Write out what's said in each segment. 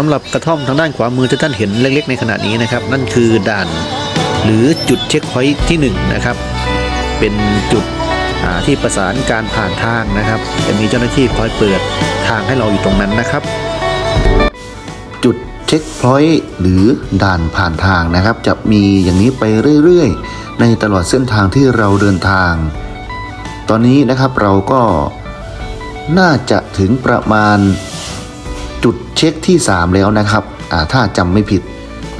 สำหรับกระท่อมทางด้านขวามือที่ท่านเห็นเล็กๆ ในขณะนี้นะครับ นั่นคือด่าน หรือจุดเช็คพอยท์ที่1นะครับเป็นจุดที่ประสานการผ่านทางนะครับ จะมีเจ้าหน้าที่คอยเปิดทางให้เราอยู่ตรงนั้นนะครับ จุดเช็คพอยต์หรือด่านผ่านทางนะครับ จะมีอย่างนี้ไปเรื่อยๆ ในตลอดเส้นทางที่เราเดินทาง ตอนนี้นะครับเราก็น่าจะถึงประมาณ จุดเช็คที่ 3 แล้วนะครับถ้าจำไม่ผิด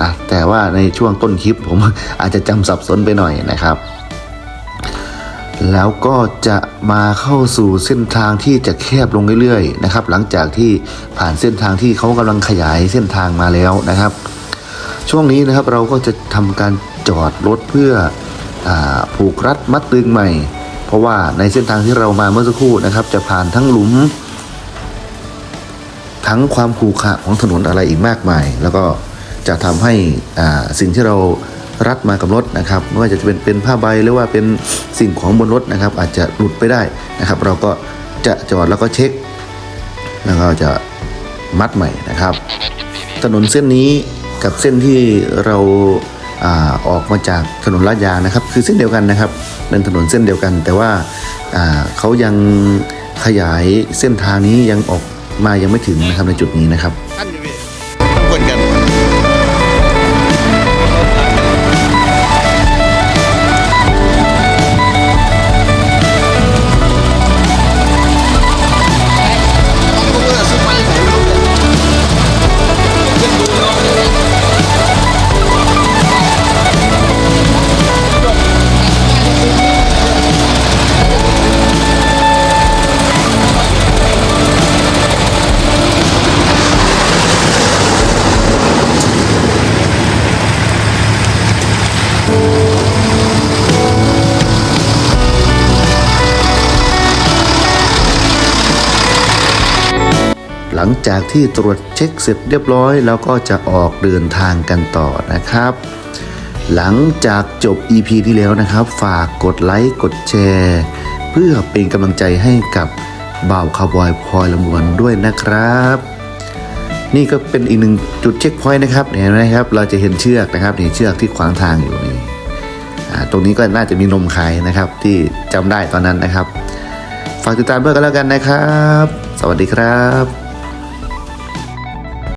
นะแต่ว่าในช่วงต้นคลิปผมอาจจะจำสับสนไปหน่อยนะครับ แล้วก็จะมาเข้าสู่เส้นทางที่จะแคบลงเรื่อยๆนะครับ หลังจากที่ผ่านเส้นทางที่เขากำลังขยายเส้นทางมาแล้วนะครับ ช่วงนี้นะครับเราก็จะทำการจอดรถเพื่ออผูกรัดมัดตึงใหม่ เพราะว่าในเส้นทางที่เรามาเมื่อสักครู่นะครับ จะผ่านทั้งหลุม ทั้งความขรุขระของถนนอะไรอีกมากมาย แล้วก็จะทำให้สิ่งที่เรารัดมากับรถนะครับไม่ว่าจะเป็นเป็นผ้าใบหรือว่าเป็นสิ่งของบนรถนะครับ อาจจะหลุดไปได้นะครับ เราก็จะจอดแล้วก็เช็ค แล้วก็จะมัดใหม่นะครับ ถนนเส้นนี้กับเส้นที่เราอาออกมาจากถนนลาดยางนะครับ คือเส้นเดียวกันนะครับเป็นถนนเส้นเดียวกัน แต่ว่าอ่าเขายังขยายเส้นทางนี้ยังออก มายังไม่ถึงนะครับในจุดนี้นะครับ หลังจากที่ตรวจเช็คเสร็จเรียบร้อยแล้วก็จะออกเดินทางกันต่อนะครับ หลังจากจบ EP ที่แล้วนะครับ ฝากกดไลค์กดแชร์ เพื่อเป็นกำลังใจให้กับบ่าวคาวบอยพลอยลำวนด้วยนะครับ นี่ก็เป็นอีกหนึ่งจุดเช็คพอยต์นะครับเห็นไหมครับ เราจะเห็นเชือกนะครับนี่เชือกที่ขวางทางอยู่นี่ตรงนี้ก็น่าจะมีนมขายนะครับ ที่จำได้ตอนนั้นนะครับ ฝากติดตามด้วยกันแล้วกันนะครับ สวัสดีครับ